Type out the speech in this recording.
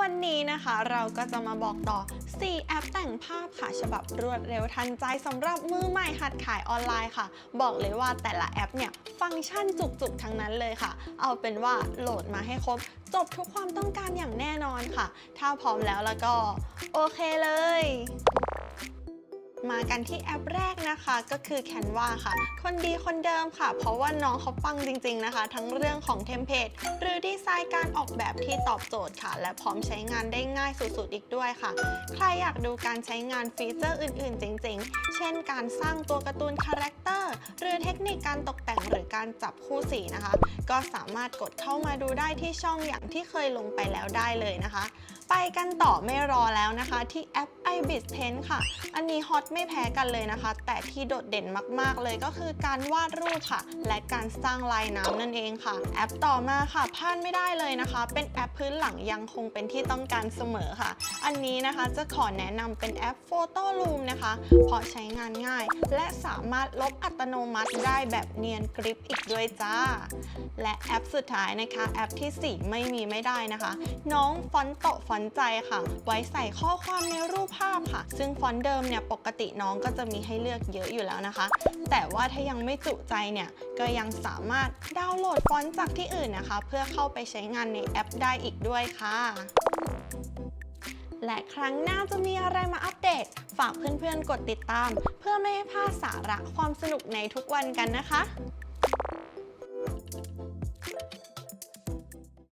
วันนี้นะคะเราก็จะมาบอกต่อ 4 แอปแต่งภาพค่ะฉบับรวดเร็วทันใจสำหรับมือใหม่หัดขายออนไลน์ค่ะ บอกเลยว่าแต่ละแอปเนี่ยฟังก์ชันจุกๆ ทั้งนั้นเลยค่ะ เอาเป็นว่าโหลดมาให้ครบ จบทุกความต้องการอย่างแน่นอนค่ะ ถ้าพร้อมแล้วแล้วก็ โอเคเลย มากันที่แอปแรกนะคะ ก็คือ Canva ค่ะ คนดีคนเดิมค่ะ เพราะว่าน้องเขาปังจริง ๆนะคะ ทั้งเรื่องของเทมเพลตหรือดีไซน์การออกแบบที่ตอบโจทย์ค่ะ และพร้อมใช้งานได้ง่ายสุดๆอีกด้วยค่ะ ใครอยากดูการใช้งานฟีเจอร์อื่นๆจริงๆ เช่น การสร้างตัวการ์ตูนคาแรคเตอร์หรือเทคนิคการตกแต่งหรือการจับคู่สีนะคะ ก็สามารถกดเข้ามาดูได้ที่ช่องอย่างที่เคยลงไปแล้วได้เลยนะคะ ไปกันต่อไม่รอแล้วนะคะ ที่แอป iBit Pen ค่ะ อันนี้ฮอตไม่แพ้กันเลยนะคะ แต่ที่โดดเด่นมากๆเลยก็คือการวาดรูปค่ะ และการสร้างลายน้ำนั่นเองค่ะ แอปต่อมาค่ะพลาดไม่ได้เลยนะคะ เป็นแอปพื้นหลังยังคงเป็นที่ต้องการเสมอค่ะ อันนี้นะคะจะขอแนะนำเป็นแอป Photo Room นะคะ เพราะใช้งานง่าย และสามารถลบอัตโนมัติได้แบบเนียนกริปอีกด้วยจ้า และแอปสุดท้ายนะคะแอปทีสี่4 ไม่มีไม่ได้นะคะ น้องฟอนต์โตฟอนต์ใจค่ะ ไว้ใส่ข้อความในรูปภาพค่ะ ซึ่งฟอนต์เดิมเนี่ยปกติน้องก็จะมีให้เลือกเยอะอยู่แล้วนะคะ แต่ว่าถ้ายังไม่จุใจเนี่ยก็ยังสามารถดาวน์โหลดฟอนต์จากที่อื่นนะคะ เพื่อเข้าไปใช้งานในแอปได้อีกด้วยค่ะ และครั้งหน้าจะมีอะไรมาอัปเดต ฝากเพื่อนๆกดติดตาม เพื่อไม่ให้พลาดสาระความสนุกในทุกวันกันนะคะ